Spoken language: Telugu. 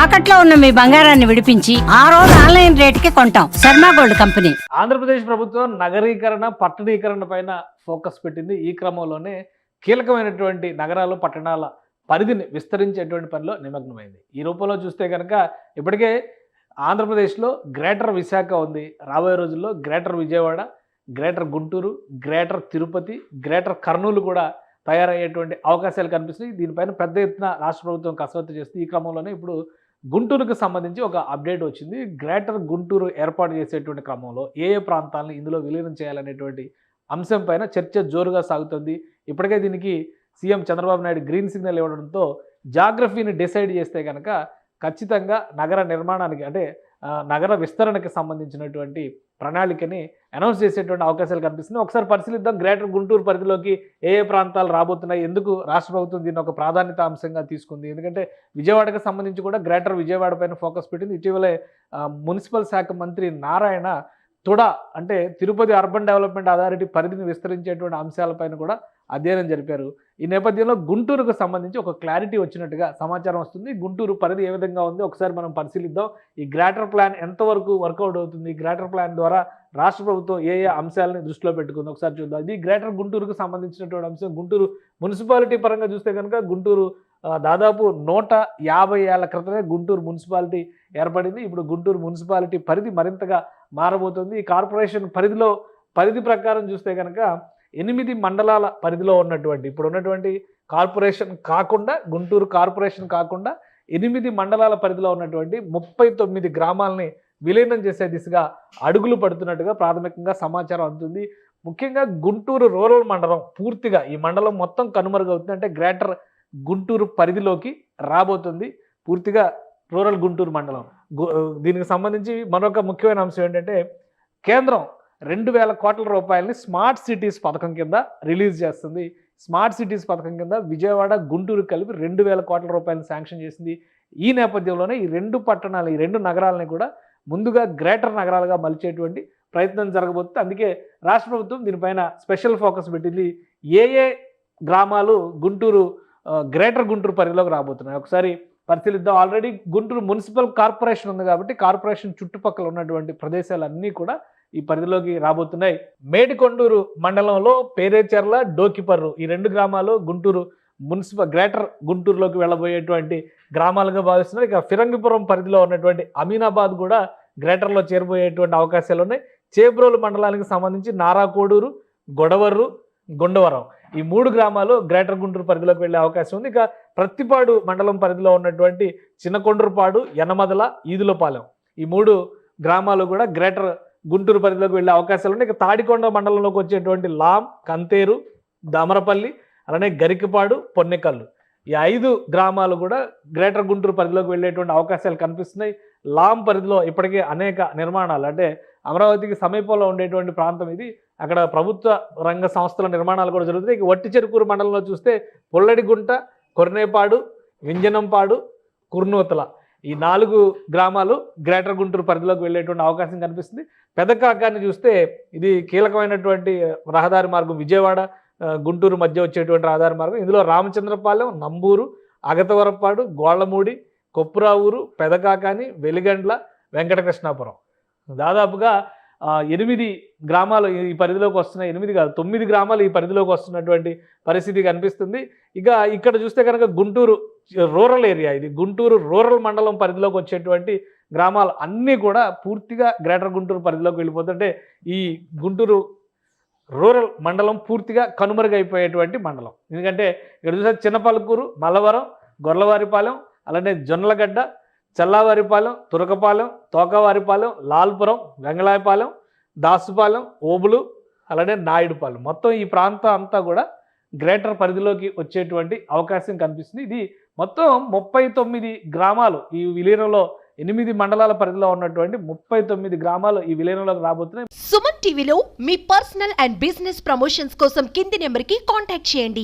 తాకట్లో ఉన్న మీ బంగారాన్ని విడిపించి ఆ రోజు ఆన్లైన్ రేటుకి కొంటాం. Sharma gold company. ఆంధ్రప్రదేశ్ ప్రభుత్వం నగరీకరణ పట్టణీకరణ పైన ఫోకస్ పెట్టింది. ఈ క్రమంలోనే కీలకమైనటువంటి నగరాలు పట్టణాల పరిధిని విస్తరించేటువంటి పనిలో నిమగ్నమైంది. ఈ రూపంలో చూస్తే కనుక ఇప్పటికే ఆంధ్రప్రదేశ్లో గ్రేటర్ విశాఖ ఉంది. రాబోయే రోజుల్లో greater Vijayawada greater Guntur greater Tirupati greater Kurnool కూడా తయారయ్యేటువంటి అవకాశాలు కనిపిస్తున్నాయి. దీనిపైన పెద్ద ఎత్తున రాష్ట్ర ప్రభుత్వం కసరత్తు చేస్తుంది. ఈ క్రమంలోనే ఇప్పుడు గుంటూరుకు సంబంధించి ఒక అప్డేట్ వచ్చింది. గ్రేటర్ గుంటూరు ఏర్పాటు చేసేటువంటి క్రమంలో ఏ ఏ ప్రాంతాలను ఇందులో విలీనం చేయాలనేటువంటి అంశం పైన చర్చ జోరుగా సాగుతుంది. ఇప్పటికే దీనికి CM Chandrababu Naidu green signal ఇవ్వడంతో జాగ్రఫీని డిసైడ్ చేస్తే కనుక ఖచ్చితంగా నగర నిర్మాణానికి అంటే నగర విస్తరణకి సంబంధించినటువంటి ప్రణాళికని అనౌన్స్ చేసేటువంటి అవకాశాలు కనిపిస్తున్నాయి. ఒకసారి పరిశీలిద్దాం. గ్రేటర్ గుంటూరు పరిధిలోకి ఏ ఏ ప్రాంతాలు రాబోతున్నాయి? ఎందుకు రాష్ట్ర ప్రభుత్వం దీన్ని ఒక ప్రాధాన్యత అంశంగా తీసుకుంది? ఎందుకంటే విజయవాడకు సంబంధించి కూడా గ్రేటర్ విజయవాడ పైన ఫోకస్ పెట్టింది. ఇటీవలే మున్సిపల్ శాఖ మంత్రి నారాయణ తుడ అంటే తిరుపతి అర్బన్ డెవలప్మెంట్ అథారిటీ పరిధిని విస్తరించేటువంటి అంశాలపైన కూడా అధ్యయనం జరిపారు. ఈ నేపథ్యంలో గుంటూరుకు సంబంధించి ఒక క్లారిటీ వచ్చినట్టుగా సమాచారం వస్తుంది. గుంటూరు పరిధి ఏ విధంగా ఉంది? ఒకసారి మనం పరిశీలిద్దాం. ఈ గ్రేటర్ ప్లాన్ ఎంతవరకు వర్కౌట్ అవుతుంది? ఈ గ్రేటర్ ప్లాన్ ద్వారా రాష్ట్ర ప్రభుత్వం ఏ ఏ అంశాలని దృష్టిలో పెట్టుకుంది? ఒకసారి చూద్దాం. ఇది గ్రేటర్ గుంటూరుకు సంబంధించినటువంటి అంశం. గుంటూరు మున్సిపాలిటీ పరంగా చూస్తే కనుక గుంటూరు దాదాపు నూట యాభై ఏళ్ళ క్రితమే గుంటూరు మున్సిపాలిటీ ఏర్పడింది. ఇప్పుడు గుంటూరు మున్సిపాలిటీ పరిధి మరింతగా మారబోతుంది. ఈ కార్పొరేషన్ పరిధిలో పరిధి ప్రకారం చూస్తే కనుక ఎనిమిది మండలాల పరిధిలో ఉన్నటువంటి ఇప్పుడు ఉన్నటువంటి కార్పొరేషన్ కాకుండా గుంటూరు కార్పొరేషన్ కాకుండా ఎనిమిది మండలాల పరిధిలో ఉన్నటువంటి ముప్పై తొమ్మిది గ్రామాలని విలీనం చేసే దిశగా అడుగులు పడుతున్నట్టుగా ప్రాథమికంగా సమాచారం అందుతుంది. ముఖ్యంగా గుంటూరు రూరల్ మండలం పూర్తిగా ఈ మండలం మొత్తం కనుమరుగవుతుంది. అంటే గ్రేటర్ గుంటూరు పరిధిలోకి రాబోతుంది. పూర్తిగా రూరల్ గుంటూరు మండలం. దీనికి సంబంధించి మరొక ముఖ్యమైన అంశం ఏంటంటే కేంద్రం రెండు వేల కోట్ల రూపాయలని స్మార్ట్ సిటీస్ పథకం కింద రిలీజ్ చేస్తుంది. స్మార్ట్ సిటీస్ పథకం కింద విజయవాడ గుంటూరు కలిపి రెండు వేల కోట్ల రూపాయలు శాంక్షన్ చేసింది. ఈ నేపథ్యంలోనే ఈ రెండు పట్టణాలు ఈ రెండు నగరాలని కూడా ముందుగా గ్రేటర్ నగరాలుగా మలిచేటువంటి ప్రయత్నం జరగబోతుంది. అందుకే రాష్ట్ర ప్రభుత్వం దీనిపైన స్పెషల్ ఫోకస్ పెట్టింది. ఏ ఏ గ్రామాలు గుంటూరు గ్రేటర్ గుంటూరు పరిధిలోకి రాబోతున్నాయి? ఒకసారి పరిశీలిద్దాం. ఆల్రెడీ గుంటూరు మున్సిపల్ కార్పొరేషన్ ఉంది కాబట్టి కార్పొరేషన్ చుట్టుపక్కల ఉన్నటువంటి ప్రదేశాలన్నీ కూడా ఈ పరిధిలోకి రాబోతున్నాయి. మేడికొండూరు మండలంలో పేరేచెర్ల డోకిపర్రు ఈ రెండు గ్రామాలు గుంటూరు మున్సిపల్ గ్రేటర్ గుంటూరులోకి వెళ్ళబోయేటువంటి గ్రామాలుగా భావిస్తున్నారు. ఇక ఫిరంగిపురం పరిధిలో ఉన్నటువంటి అమీనాబాద్ కూడా గ్రేటర్లో చేరబోయేటువంటి అవకాశాలు ఉన్నాయి. చేబ్రోలు మండలానికి సంబంధించి నారాకోడూరు గొడవర్రు గుండవరం ఈ మూడు గ్రామాలు గ్రేటర్ గుంటూరు పరిధిలోకి వెళ్ళే అవకాశం ఉంది. ఇక ప్రత్తిపాడు మండలం పరిధిలో ఉన్నటువంటి చిన్నకొండ్రపాడు యనమదల ఈదులపాలెం ఈ మూడు గ్రామాలు కూడా గ్రేటర్ గుంటూరు పరిధిలోకి వెళ్ళే అవకాశాలు ఉన్నాయి. ఇక తాడికొండ మండలంలోకి వచ్చేటువంటి లాం కంతేరు దామరపల్లి అలానే గరికపాడు పొన్నెకల్లు. ఈ ఐదు గ్రామాలు కూడా గ్రేటర్ గుంటూరు పరిధిలోకి వెళ్ళేటువంటి అవకాశాలు కనిపిస్తున్నాయి. లాం పరిధిలో ఇప్పటికే అనేక నిర్మాణాలు అంటే అమరావతికి సమీపంలో ఉండేటువంటి ప్రాంతం ఇది. అక్కడ ప్రభుత్వ రంగ సంస్థల నిర్మాణాలు కూడా జరుగుతాయి ఇక వట్టి చెరుకూరు మండలంలో చూస్తే పుల్లడిగుంట కొర్నేపాడు వింజనంపాడు కుర్నూతల. ఈ నాలుగు గ్రామాలు గ్రేటర్ గుంటూరు పరిధిలోకి వెళ్ళేటువంటి అవకాశం కనిపిస్తుంది. పెదకాకాన్ని చూస్తే ఇది కీలకమైనటువంటి రహదారి మార్గం విజయవాడ గుంటూరు మధ్య వచ్చేటువంటి రహదారి మార్గం. ఇందులో రామచంద్రపాలెం నంబూరు అగతవరపాడు గోళ్ళమూడి కొప్పురావూరు పెదకాకాని వెలిగండ్ల వెంకటకృష్ణాపురం. దాదాపుగా ఎనిమిది గ్రామాలు ఈ పరిధిలోకి వస్తున్నాయి ఎనిమిది కాదు తొమ్మిది గ్రామాలు ఈ పరిధిలోకి వస్తున్నటువంటి పరిస్థితి కనిపిస్తుంది. ఇక ఇక్కడ చూస్తే కనుక గుంటూరు రూరల్ ఏరియా ఇది. గుంటూరు రూరల్ మండలం పరిధిలోకి వచ్చేటువంటి గ్రామాలు అన్నీ కూడా పూర్తిగా గ్రేటర్ గుంటూరు పరిధిలోకి వెళ్ళిపోతుంటే ఈ గుంటూరు రూరల్ మండలం పూర్తిగా కనుమరుగైపోయేటువంటి మండలం. ఎందుకంటే ఇక్కడ చూస్తే చిన్నపలకూరు మల్లవరం గొర్లవారిపాలెం అలానే జొన్నలగడ్డ చల్లావారిపాలెం తురకపాలెం తోకవారిపాలెం లాల్పురం వెంగళాయపాలెం దాసుపాలెం ఓబులు అలానే నాయుడుపాలెం. మొత్తం ఈ ప్రాంతం అంతా కూడా గ్రేటర్ పరిధిలోకి వచ్చేటువంటి అవకాశం కనిపిస్తుంది. ఇది మొత్తం ముప్పై తొమ్మిది గ్రామాలు ఈ విలీనంలో ఎనిమిది మండలాల పరిధిలో ఉన్నటువంటి ముప్పై తొమ్మిది గ్రామాలు ఈ విలీనంలోకి రాబోతున్నాయి. సుమన్ టీవీలో మీ పర్సనల్ అండ్ బిజినెస్ ప్రమోషన్స్ కోసం కింది నెంబర్కి కాంటాక్ట్ చేయండి.